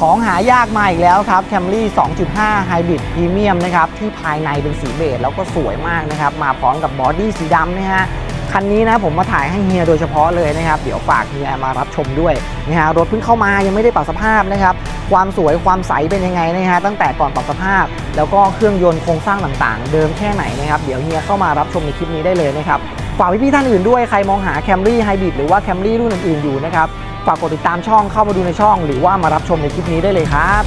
ของหายากมาอีกแล้วครับ Camry 2.5 Hybrid Premium นะครับ ที่ภายในเป็นสีเบจแล้วก็สวยมากนะครับ มาพร้อมกับบอดี้สีดำนะฮะคันนี้นะผมมาถ่ายให้เฮียโดยเฉพาะเลยนะครับ เดี๋ยวฝากเฮียมารับชมด้วยนะฮะรถเพิ่งเข้ามายังไม่ได้ปรับสภาพนะครับ ความสวยความใสเป็นยังไงนะฮะตั้งแต่ก่อนปรับสภาพ แล้วก็เครื่องยนต์โครงสร้างต่างๆ เดิมแค่ไหนนะครับเดี๋ยวเฮียเข้ามารับชมในคลิปนี้ได้เลยนะครับฝากพี่ๆท่านอื่นด้วยใครมองหา Camry Hybrid หรือว่า Camry รุ่นอื่นๆอยู่นะครับ ฝากกดติดตามช่องเข้ามาดูในช่อง หรือว่ามารับชมในคลิปนี้ได้เลยครับ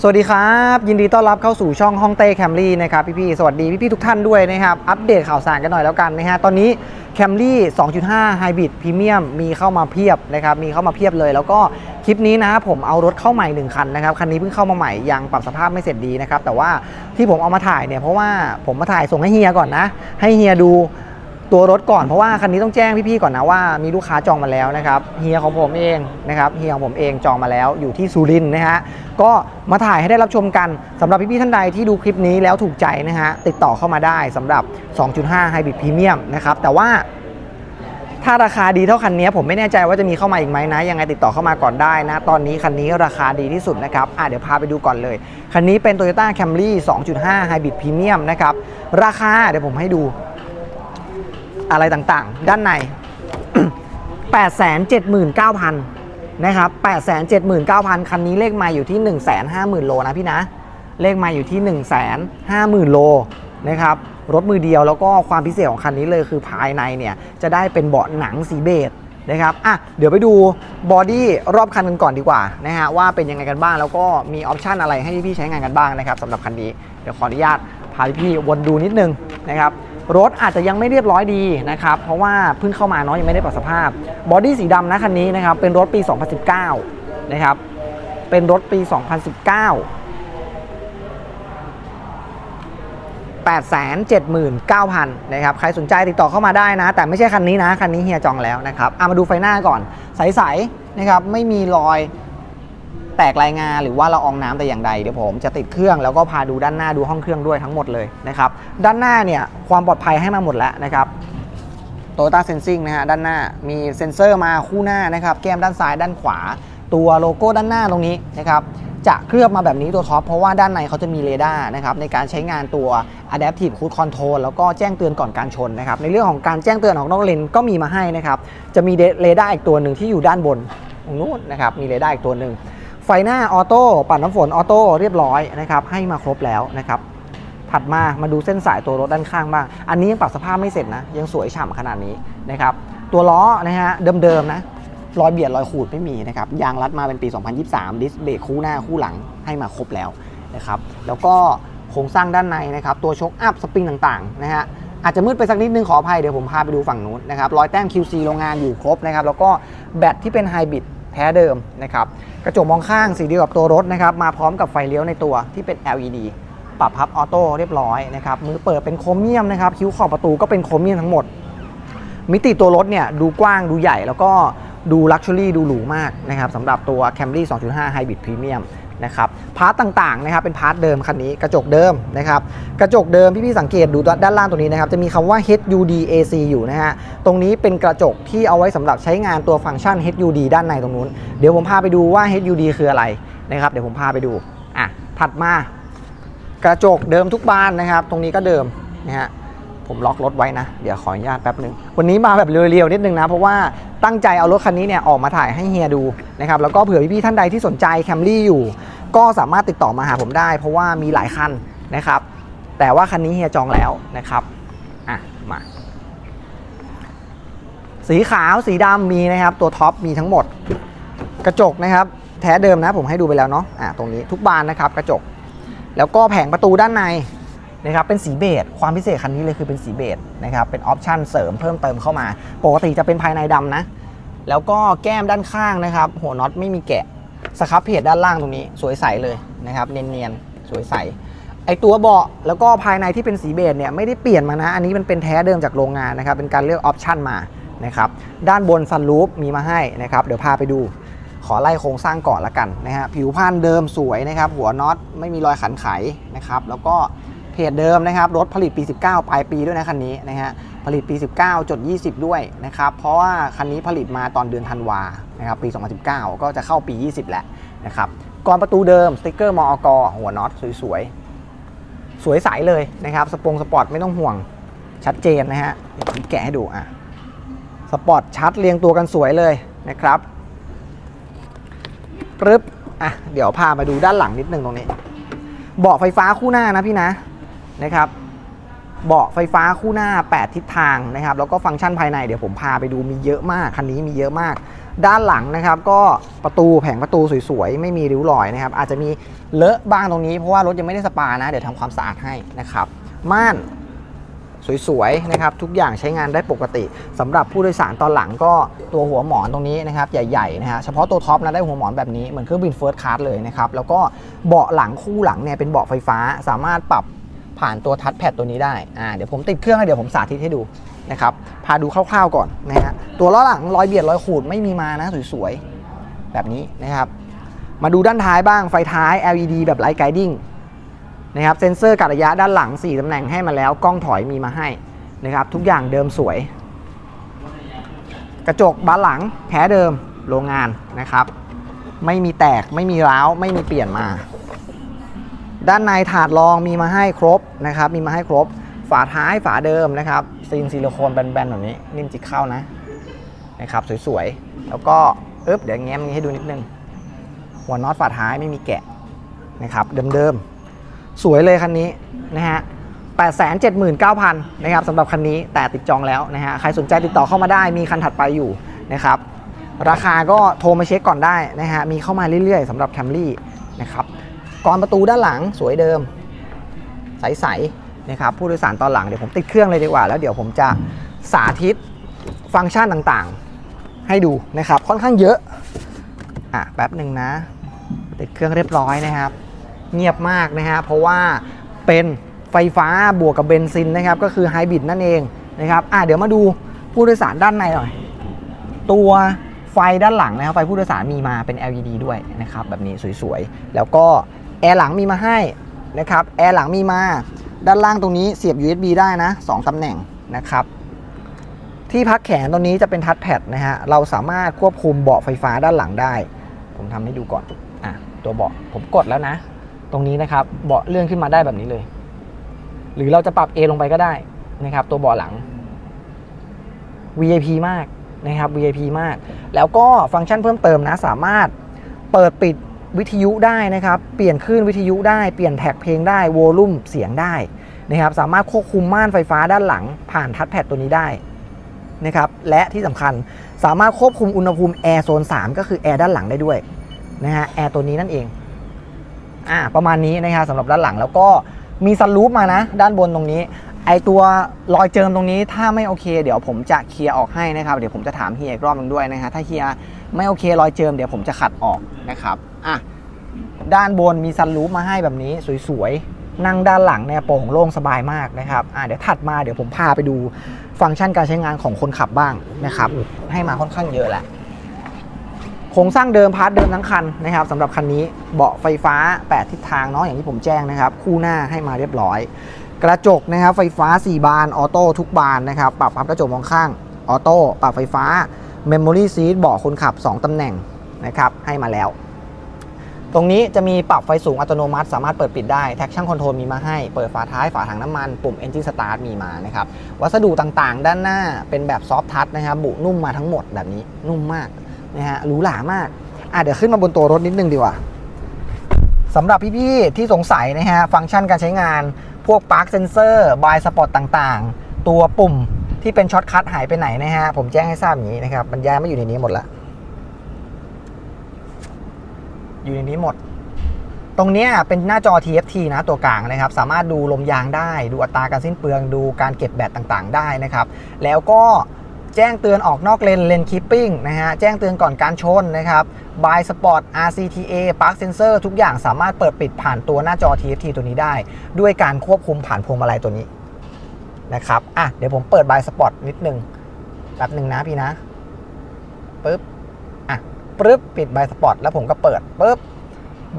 สวัสดีครับ ยินดีต้อนรับเข้าสู่ช่องห้องเต้แคมรี่นะครับพี่ๆสวัสดีพี่ๆทุกท่านด้วยนะครับ อัปเดตข่าวสารกันหน่อยแล้วกันนะฮะตอนนี้ แคมรี่2.5 Hybrid Premium มีเข้ามาเพียบนะครับมีเข้ามาเพียบเลย แล้วก็คลิปนี้นะผมเอารถเข้าใหม่ 1 คันนะครับคันนี้เพิ่งเข้ามาใหม่ยังปรับสภาพไม่เสร็จดีนะครับแต่ว่าที่ผมเอามาถ่ายเนี่ยเพราะว่าผมมาถ่ายส่งให้เฮียก่อนนะ ให้เฮียดู ตัวรถก่อนเพราะว่าคันนี้ต้องแจ้งพี่ๆก่อนนะว่ามีลูกค้าจองมาแล้วนะครับเฮียของผมเองนะครับเฮียของผมเองจองมาแล้วอยู่ที่สุรินทร์นะฮะก็มาถ่ายให้ได้รับชมกันสำหรับพี่ๆท่านใดที่ดูคลิปนี้แล้วถูกใจนะฮะติดต่อเข้ามาได้สำหรับ 2.5 Hybrid Premium นะครับแต่ว่าถ้าราคาดีเท่าคันนี้ผมไม่แน่ใจว่าจะมีเข้ามาอีกไหมนะ ยังไงติดต่อเข้ามาก่อนได้นะ ตอนนี้คันนี้ราคาดีที่สุดนะครับอะเดี๋ยวพาไปดูก่อนเลย คันนี้เป็น Toyota Camry 2.5 Hybrid Premium นะครับราคาเดี๋ยวผมให้ดู อะไรต่างๆ ด้านใน 879,000 นะครับ 879,000 คันนี้เลขไมาอยู่ที่ 150,000 โลนะพี่นะ เลขไมาอยู่ที่ 150,000 โลนะครับรถมือเดียวแล้วก็ความพิเศษของคันนี้เลยคือภายในเนี่ยจะได้เป็นเบาะหนังสีเบจนะครับอะเดี๋ยวไปดูบอดี้รอบคันกันก่อนดีกว่านะฮะว่าเป็นยังไงกันบ้างแล้วก็มีออปชันอะไรให้พี่ใช้งานกันบ้างนะครับสำหรับคันนี้เดี๋ยวขออนุญาตพาพี่วนดูนิดนึงนะครับ รถอาจจะยังไม่เรียบร้อยดีนะครับเพราะว่าเพิ่งเข้ามาเนาะยังไม่ได้ปรับสภาพบอดี้สีดำนะคันนี้นะครับเป็นรถปี 2019 นะครับ เป็นรถปี 2019 879,000นะครับใครสนใจติดต่อเข้ามาได้นะ แต่ไม่ใช่คันนี้นะ คันนี้เฮียจองแล้วนะครับเอามาดูไฟหน้าก่อน ใสๆนะครับไม่มีรอย แตกรายงานหรือว่าละอองน้ำแต่อย่างใดเดี๋ยวผมจะติดเครื่องแล้วก็พาดูด้านหน้าดูห้องเครื่องด้วยทั้งหมดเลยนะครับด้านหน้าเนี่ยความปลอดภัยให้มาหมดแล้วนะครับโตโยต้าเซนซิงนะฮะด้านหน้ามีเซ็นเซอร์มาคู่หน้านะครับแก้มด้านซ้ายด้านขวา ตัวโลโก้ด้านหน้าตรงนี้นะครับจะเคลือบมาแบบนี้ตัวท็อปเพราะว่าด้านในเขาจะมีเรดาร์นะครับในการใช้งานตัว Adaptive Cruise Control แล้วก็แจ้งเตือนก่อนการชนนะครับในเรื่องของการแจ้งเตือนของนอกเลนก็มีมาให้นะครับจะมีเรดาร์อีกตัวหนึ่งที่อยู่ด้านบนตรงนู้นนะครับมีเรดาร์อีกตัวหนึ่ง ไฟหน้าออโต้ปัดน้ำฝนออโต้เรียบร้อยนะครับให้มาครบแล้วนะครับถัดมามาดูเส้นสายตัวรถด้านข้างบ้าง อันนี้ยังปรับสภาพไม่เสร็จนะ ยังสวยฉ่ำขนาดนี้นะครับตัวล้อนะฮะเดิมๆนะรอยเบียดรอยขูดไม่มีนะครับยางรัดมาเป็นปี 2023 ดิสเบรกคู่หน้าคู่หลังให้มาครบแล้วนะครับแล้วก็โครงสร้างด้านในนะครับตัวชกอัพสปริงต่างๆนะฮะอาจจะมืดไปสักนิดนึงขออภัยเดี๋ยวผมพาไปดูฝั่งนู้นนะครับรอยแต้ม QC โรงงานอยู่ครบนะครับแล้วก็แบตที่เป็นไฮบริด แท้เดิมนะครับกระจกมองข้างสีเดียวกับตัวรถนะครับมาพร้อมกับไฟเลี้ยวในตัวที่เป็น LED ปรับพับออโต้เรียบร้อยนะครับมือเปิดเป็นโครเมียมนะครับคิ้วขอบประตูก็เป็นโครเมียมทั้งหมด มิติตัวรถเนี่ยดูกว้างดูใหญ่แล้วก็ดูลักชัวรี่ดูหรูมากนะครับสำหรับตัว Camry 2.5 Hybrid Premium นะครับพาร์ตต่างๆนะครับเป็นพาร์ตเดิมคันนี้กระจกเดิมนะครับกระจกเดิมพี่ๆสังเกตดูด้านล่างตัวนี้นะครับจะมีคำว่า HUD AC อยู่นะฮะตรงนี้เป็นกระจกที่เอาไว้สำหรับใช้งานตัวฟังก์ชัน HUD ด้านในตรงนู้น เดี๋ยวผมพาไปดูว่า HUD คืออะไรนะครับเดี๋ยวผมพาไปดูอะถัดมากระจกเดิมทุกบานนะครับ ตรงนี้ก็เดิมนะฮะ ผมล็อกรถไว้นะ เดี๋ยวขออนุญาตแป๊บหนึ่งวันนี้มาแบบเรียวๆนิดนึงนะ เพราะว่าตั้งใจเอารถคันนี้เนี่ยออกมาถ่ายให้เฮียดูนะครับแล้วก็เผื่อพี่ๆท่านใดที่สนใจแคมรี่อยู่ ก็สามารถติดต่อมาหาผมได้ เพราะว่ามีหลายคันนะครับ แต่ว่าคันนี้เฮียจองแล้วนะครับอะมาสีขาวสีดำมีนะครับ ตัวท็อปมีทั้งหมด กระจกนะครับ แท้เดิมนะผมให้ดูไปแล้วเนาะอะตรงนี้ทุกบานนะครับ กระจก แล้วก็แผงประตูด้านใน นะครับเป็นสีเบจความพิเศษคันนี้เลยคือเป็นสีเบจนะครับเป็นออปชั่นเสริมเพิ่มเติมเข้ามา ปกติจะเป็นภายในดำนะ แล้วก็แก้มด้านข้างนะครับ หัวน็อตไม่มีแกะสครับเพจด้านล่างตรงนี้สวยใสเลยนะครับเนียนๆสวยใสไอตัวเบาะแล้วก็ภายในที่เป็นสีเบจเนี่ยไม่ได้เปลี่ยนมานะ อันนี้มันเป็นแท้เดิมจากโรงงานนะครับ เป็นการเลือกออปชั่นมานะครับด้านบนซันรูฟมีมาให้นะครับ เดี๋ยวพาไปดู ขอไล่โครงสร้างก่อนละกันนะฮะผิวพรรณเดิมสวยนะครับ หัวน็อตไม่มีรอยขันไขนะครับ แล้วก็ เพจเดิมนะครับ รถผลิตปี 19 ปลายปีด้วยนะคันนี้นะฮะ ผลิตปี 19จด20 ด้วยนะครับ เพราะว่าคันนี้ผลิตมาตอนเดือนธันวานะครับ ปี 2019 ก็จะเข้าปี 20 แล้วนะครับก่อนประตูเดิมสติกเกอร์มอกหัวน็อตสวยๆ สวยใสเลยนะครับสปงสปอร์ตไม่ต้องห่วงชัดเจนนะฮะเดี๋ยวผมแกะให้ดูอะสปอร์ตชัดเรียงตัวกันสวยเลยนะครับปึ๊บอะเดี๋ยวพามาดูด้านหลังนิดนึงตรงนี้เบาะไฟฟ้าคู่หน้านะพี่นะ นะครับเบาะไฟฟ้าคู่หน้า 8 ทิศทางนะครับแล้วก็ฟังก์ชันภายในเดี๋ยวผมพาไปดูมีเยอะมากคันนี้มีเยอะมาก ด้านหลังนะครับก็ประตูแผงประตูสวยๆ ไม่มีริ้วรอยนะครับอาจจะมีเลอะบ้างตรงนี้เพราะว่ารถยังไม่ได้สปานะ เดี๋ยวทำความสะอาดให้นะครับม่านสวยๆนะครับทุกอย่างใช้งานได้ปกติสำหรับผู้โดยสารตอนหลังก็ตัวหัวหมอนตรงนี้นะครับใหญ่ๆนะฮะเฉพาะตัวท็อปนะได้หัวหมอนแบบนี้เหมือนเครื่องบินเฟิร์สคลาสเลยนะครับแล้วก็เบาะหลังคู่หลังเนี่ยเป็นเบาะไฟฟ้าสามารถปรับ ผ่านตัวทัชแพดตัวนี้ได้อ่าเดี๋ยวผมติดเครื่องให้เดี๋ยวผมสาธิตให้ดูนะครับพาดูคร่าวๆก่อนนะฮะตัวล้อหลังรอยเบียดรอยขูดไม่มีมานะสวยๆแบบนี้นะครับ มาดูด้านท้ายบ้างไฟท้าย LED แบบไลท์ไกดิ้งนะครับเซ็นเซอร์กัดระยะด้านหลัง 4ตำแหน่งให้มาแล้วกล้องถอยมีมาให้นะครับทุกอย่างเดิมสวย กระจกบานหลังแท้เดิมโรงงานนะครับ ไม่มีแตกไม่มีร้าวไม่มีเปลี่ยนมา ด้านในถาดรองมีมาให้ครบนะครับ มีมาให้ครบ ฝาท้ายฝาเดิมนะครับซีนซิลิโคนแบนๆแบบนี้นิ่มจิกเข้านะนะครับ สวยๆ แล้วก็เอ๊บเดี๋ยวแง้มนี้ให้ดูนิดนึง หัวน็อตฝาท้ายไม่มีแกะนะครับเดิมๆ สวยเลยคันนี้นะฮะ879,000นะครับสำหรับคันนี้แต่ติดจองแล้วนะฮะใครสนใจติดต่อเข้ามาได้มีคันถัดไปอยู่นะครับ ราคาก็โทรมาเช็คก่อนได้นะฮะมีเข้ามาเรื่อยๆสำหรับแคมรี่นะครับ กรอนประตูด้านหลังสวยเดิม ใสๆนะครับผู้โดยสารตอนหลังเดี๋ยวผมติดเครื่องเลยดีกว่า แล้วเดี๋ยวผมจะสาธิตฟังก์ชันต่างๆ ให้ดูนะครับค่อนข้างเยอะอะแป๊บหนึ่งนะ ติดเครื่องเรียบร้อยนะครับ เงียบมากนะฮะเพราะว่าเป็นไฟฟ้าบวกกับเบนซินนะครับก็คือไฮบริดนั่นเองนะครับอะเดี๋ยวมาดูผู้โดยสารด้านในหน่อย ตัวไฟด้านหลังนะครับไฟผู้โดยสารมีมาเป็น LED ด้วยนะครับแบบนี้สวยๆ แล้วก็ แอร์หลังมีมาให้นะครับแอร์หลังมีมา ด้านล่างตรงนี้เสียบ USB ได้นะ 2 ตำแหน่งนะครับ ที่พักแขนตรงนี้จะเป็นทัชแพดนะฮะ เราสามารถควบคุมเบาะไฟฟ้าด้านหลังได้ ผมทำให้ดูก่อนอะตัวเบาะผมกดแล้วนะ ตรงนี้นะครับเบาะเลื่อนขึ้นมาได้แบบนี้เลย หรือเราจะปรับ A ลงไปก็ได้นะครับ ตัวเบาะหลัง VIP มากนะครับ VIP มาก แล้วก็ฟังก์ชันเพิ่มเติมนะ สามารถเปิดปิด วิทยุได้นะครับ เปลี่ยนคลื่นวิทยุได้ เปลี่ยนแท็กเพลงได้โวลูมเสียงได้นะครับ สามารถควบคุมม่านไฟฟ้าด้านหลัง ผ่านทัชแพดตัวนี้ได้นะครับ และที่สำคัญสามารถควบคุมอุณหภูมิแอร์โซน 3 ก็คือแอร์ด้านหลังได้ด้วยนะฮะ แอร์ตัวนี้นั่นเอง อ่า ประมาณนี้นะครับสำหรับด้านหลังแล้วก็มีซันรูฟมานะ ด้านบนตรงนี้ ไอตัวรอยเจิมตรงนี้ถ้าไม่โอเค เดี๋ยวผมจะเคลียร์ออกให้นะครับ เดี๋ยวผมจะถามเฮียอีกรอบหนึงด้วยนะฮะ ถ้าเฮียไม่โอเครอยเจิมเดี๋ยวผมจะขัดออกนะครับ อะด้านบนมีซันรูฟมาให้แบบนี้สวยๆ นั่งด้านหลังเนี่ยโปร่งโล่งสบายมากนะครับอะเดี๋ยวถัดมาเดี๋ยวผมพาไปดูฟังก์ชันการใช้งานของคนขับบ้างนะครับ ให้มาค่อนข้างเยอะแหละโครงสร้างเดิมพาร์ทเดิมทั้งคันนะครับสำหรับคันนี้เบาะไฟฟ้า 8 ทิศทางเนาะอย่างที่ผมแจ้งนะครับ คู่หน้าให้มาเรียบร้อย กระจกนะครับไฟฟ้า 4 บานออโต้ทุกบานนะครับปรับพับกระจกมองข้างออโต้ปรับไฟฟ้า Memory Seat เบาะคนขับ 2ตำแหน่งนะครับให้มาแล้ว ตรงนี้จะมีปรับไฟสูงอัตโนมัติ สามารถเปิดปิดได้ Traction Control มีมาให้ เปิดฝาท้ายฝาถังน้ำมัน ปุ่ม Engine Start มีมานะครับ วัสดุต่างๆ ด้านหน้าเป็นแบบซอฟทัชนะครับ บุนุ่มมาทั้งหมดแบบนี้ นุ่มมากนะฮะ หรูหรามากอะเดี๋ยวขึ้นมาบนตัวรถนิดนึงดีกว่าสำหรับพี่ๆที่สงสัยนะฮะ ฟังก์ชันการใช้งาน พวกปาร์คเซนเซอร์บายสปอตต่างๆ ตัวปุ่มที่เป็นช็อตคัทหายไปไหนนะฮะ ผมแจ้งให้ทราบอย่างนี้นะครับ มันย้ายมาอยู่ในนี้หมดละ อยู่ในนี้หมด ตรงเนี้ยเป็นหน้าจอ TFT นะตัวกลางนะครับ สามารถดูลมยางได้ ดูอัตราการสิ้นเปลือง ดูการเก็บแบตต่างๆ ได้นะครับ แล้วก็แจ้งเตือนออกนอกเลนเลนคิปปิ้งนะฮะ แจ้งเตือนก่อนการชนนะครับ By Spot RCTA Park Sensor ทุกอย่างสามารถเปิดปิดผ่านตัวหน้าจอ TFT ตัวนี้ได้ ด้วยการควบคุมผ่านพวงมาลัยตัวนี้นะครับ อะ เดี๋ยวผมเปิด By Spot นิดนึงแป๊บหนึ่งนะพี่นะปึ๊บ ปึ๊บปิด By Spot แล้วผมก็เปิดปึ๊บ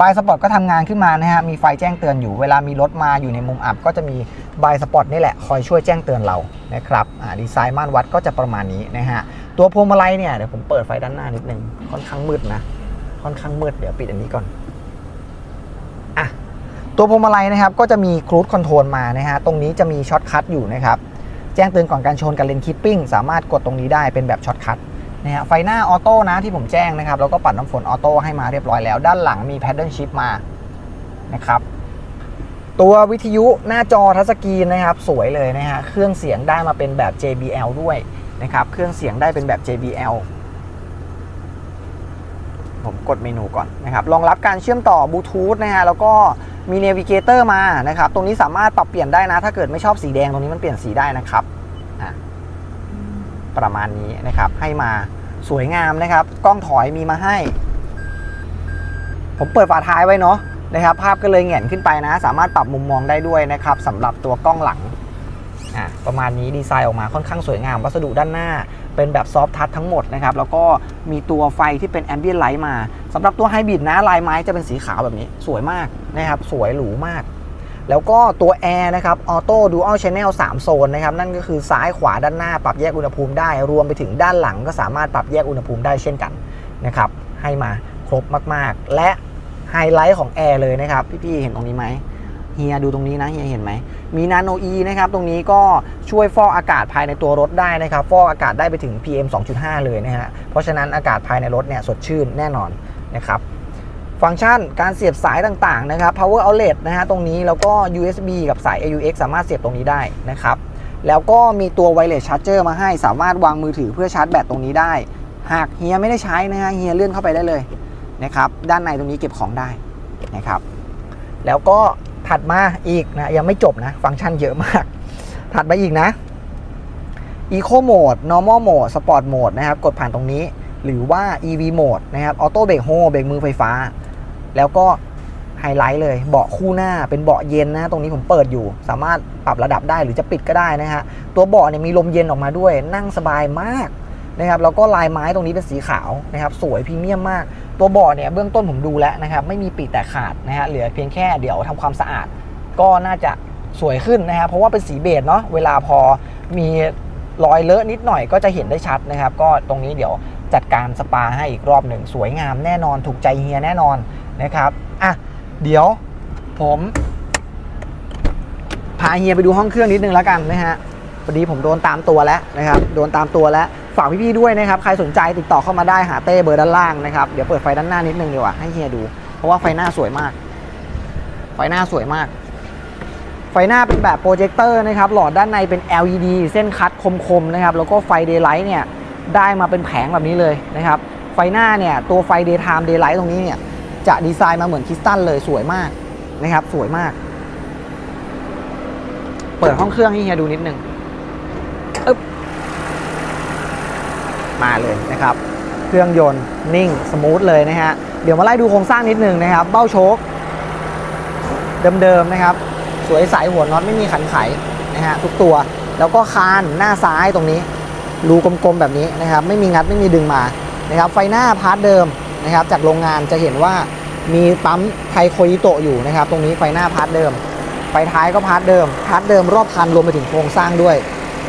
บายสปอร์ตก็ทำงานขึ้นมานะฮะ มีไฟแจ้งเตือนอยู่ เวลามีรถมาอยู่ในมุมอับ ก็จะมีบายสปอร์ตนี่แหละคอยช่วยแจ้งเตือนเรานะครับดีไซน์ม่านวัดก็จะประมาณนี้นะฮะ ตัวพวงมาลัยเนี่ยเดี๋ยวผมเปิดไฟด้านหน้านิดนึง ค่อนข้างมืดนะ ค่อนข้างมืด เดี๋ยวปิดอันนี้ก่อนอะตัวพวงมาลัยนะครับ ก็จะมีครู i คอนโทรลมานะฮะ ตรงนี้จะมีช็อตคัทอยู่นะครับ แจ้งเตือนก่อนการชนกับเลนคิปปิ้ง สามารถกดตรงนี้ได้เป็นแบบช็อตคัท นะฮะไฟหน้าออโต้นะที่ผมแจ้งนะครับ แล้วก็ปัดน้ำฝนออโต้ให้มาเรียบร้อยแล้ว ด้านหลังมีแพดเดิลชิพมานะครับตัววิทยุหน้าจอทัชสกรีนนะครับ สวยเลยนะฮะเครื่องเสียงได้มาเป็นแบบ JBL ด้วยนะครับเครื่องเสียงได้เป็นแบบ JBL ผมกดเมนูก่อนนะครับรองรับการเชื่อมต่อบลูทูธนะฮะแล้วก็มีเนวิเกเตอร์มานะครับ ตรงนี้สามารถปรับเปลี่ยนได้นะ ถ้าเกิดไม่ชอบสีแดงตรงนี้มันเปลี่ยนสีได้นะครับ ประมาณนี้นะครับ ให้มาสวยงามนะครับ กล้องถอยมีมาให้ ผมเปิดฝาท้ายไว้เนาะนะครับ ภาพก็เลยแหงนขึ้นไปนะ สามารถปรับมุมมองได้ด้วยนะครับสำหรับตัวกล้องหลังอะประมาณนี้ดีไซน์ออกมาค่อนข้างสวยงาม วัสดุด้านหน้าเป็นแบบซอฟทัชทั้งหมดนะครับ แล้วก็มีตัวไฟที่เป็นแอมเบียนไลท์มาสำหรับตัวไฮบริดนะลายไม้จะเป็นสีขาวแบบนี้ สวยมากนะครับ สวยหรูมาก แล้วก็ตัวแอร์นะครับออโต้ดูอัลชแนล3โซนนะครับนั่นก็คือซ้ายขวาด้านหน้าปรับแยกอุณหภูมิได้ รวมไปถึงด้านหลังก็สามารถปรับแยกอุณหภูมิได้เช่นกันนะครับให้มาครบมากๆ และไฮไลท์ของแอร์เลยนะครับพี่ๆเห็นตรงนี้ไหมเฮียดูตรงนี้นะเฮียเห็นไหม มีนาโนอีนะครับ ตรงนี้ก็ช่วยฟอกอากาศภายในตัวรถได้นะครับ ฟอกอากาศได้ไปถึง PM 2.5 เลยนะฮะ เพราะฉะนั้นอากาศภายในรถเนี่ยสดชื่นแน่นอนนะครับ ฟังก์ชันการเสียบสายต่างๆนะครับ power outlet นะฮะตรงนี้แล้วก็ USB กับสาย AUX สามารถเสียบตรงนี้ได้นะครับแล้วก็มีตัว wireless charger มาให้สามารถวางมือถือเพื่อชาร์จแบตตรงนี้ได้ หากเฮียไม่ได้ใช้นะฮะเฮียเลื่อนเข้าไปได้เลยนะครับด้านในตรงนี้เก็บของได้นะครับแล้วก็ถัดมาอีกนะยังไม่จบนะฟังก์ชันเยอะมาก ถัดมาอีกนะ Eco Mode Normal Mode Sport Mode นะครับกดผ่านตรงนี้ หรือว่า EV Mode นะครับ Auto Brake Hold เบรกมือไฟฟ้า แล้วก็ไฮไลท์เลยเบาะคู่หน้าเป็นเบาะเย็นนะตรงนี้ผมเปิดอยู่ สามารถปรับระดับได้หรือจะปิดก็ได้นะฮะตัวเบาะเนี่ยมีลมเย็นออกมาด้วย นั่งสบายมากนะครับแล้วก็ลายไม้ตรงนี้เป็นสีขาวนะครับสวยพรีเมียมมาก ตัวเบาะเนี่ยเบื้องต้นผมดูแล้วนะครับไม่มีปีแตกขาดนะฮะเหลือเพียงแค่เดี๋ยวทำความสะอาด ก็น่าจะสวยขึ้นนะครับเพราะว่าเป็นสีเบจเนาะเวลาพอมีรอยเลอะนิดหน่อยก็จะเห็นได้ชัดนะครับ ก็ตรงนี้เดี๋ยวจัดการสปาให้อีกรอบหนึ่งสวยงามแน่นอนถูกใจเฮียแน่นอน นะครับอะเดี๋ยวผมพาเฮียไปดูห้องเครื่องนิดนึงแล้วกันนะฮะพอดีผมโดนตามตัวแล้วนะครับ โดนตามตัวแล้วฝากพี่ๆด้วยนะครับ ใครสนใจติดต่อเข้ามาได้หาเต้เบอร์ด้านล่างนะครับ เดี๋ยวเปิดไฟด้านหน้านิดนึงดีกว่าให้เฮียดู เพราะว่าไฟหน้าสวยมาก ไฟหน้าสวยมาก ไฟหน้าเป็นแบบโปรเจคเตอร์นะครับ หลอดด้านในเป็น LED เส้นคัดคมๆนะครับ แล้วก็ไฟเดย์ไลท์เนี่ยได้มาเป็นแผงแบบนี้เลยนะครับ ไฟหน้าเนี่ยตัวไฟ daytime daylight ตรงนี้เนี่ย จะดีไซน์มาเหมือนคริสตัลเลยสวยมากนะครับ สวยมาก เปิดห้องเครื่องให้เฮียดูนิดนึงอึ๊บมาเลยนะครับ เครื่องยนต์นิ่งสมูทเลยนะฮะ เดี๋ยวมาไล่ดูโครงสร้างนิดนึงนะครับ เบ้าโชคเดิมๆนะครับ สวยใสหัวน็อตไม่มีขันไขนะฮะทุกตัว แล้วก็คานหน้าซ้ายตรงนี้รูกลมๆแบบนี้นะครับ ไม่มีงัดไม่มีดึงมานะครับ ไฟหน้าพาร์ทเดิม นะครับ จากโรงงานจะเห็นว่ามีปั๊มไทโคยิโตะอยู่นะครับ ตรงนี้ไฟหน้าพาร์ทเดิม ไฟท้ายก็พาร์ทเดิม พาร์ทเดิมรอบคันรวมไปถึงโครงสร้างด้วย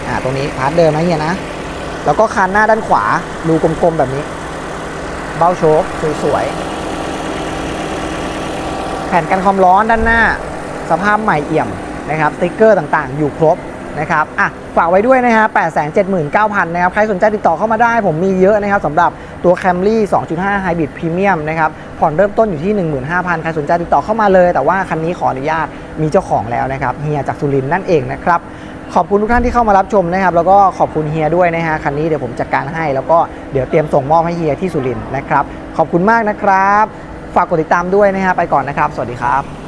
อ่า ตรงนี้พาร์ทเดิมนะเฮียนะ แล้วก็คันหน้าด้านขวารูกลมๆแบบนี้ เบ้าโชคสวยๆ แผ่นกันความร้อนด้านหน้า สภาพใหม่เอี่ยมนะครับ สติ๊กเกอร์ต่างๆ อยู่ครบ นะครับอะฝากไว้ด้วยนะฮะ 879,000 นะครับ ใครสนใจติดต่อเข้ามาได้ ผมมีเยอะนะครับสำหรับตัว Camry 2.5 Hybrid Premium นะครับ ผ่อนเริ่มต้นอยู่ที่ 15,000 ใครสนใจติดต่อเข้ามาเลย แต่ว่าคันนี้ขออนุญาตมีเจ้าของแล้วนะครับ เฮียจากสุรินนั่นเองนะครับ ขอบคุณทุกท่านที่เข้ามารับชมนะครับ แล้วก็ขอบคุณเฮียด้วยนะฮะ คันนี้เดี๋ยวผมจัดการให้ แล้วก็เดี๋ยวเตรียมส่งมอบให้เฮียที่สุรินนะครับ ขอบคุณมากนะครับ ฝากกดติดตามด้วยนะฮะ ไปก่อนนะครับ สวัสดีครับ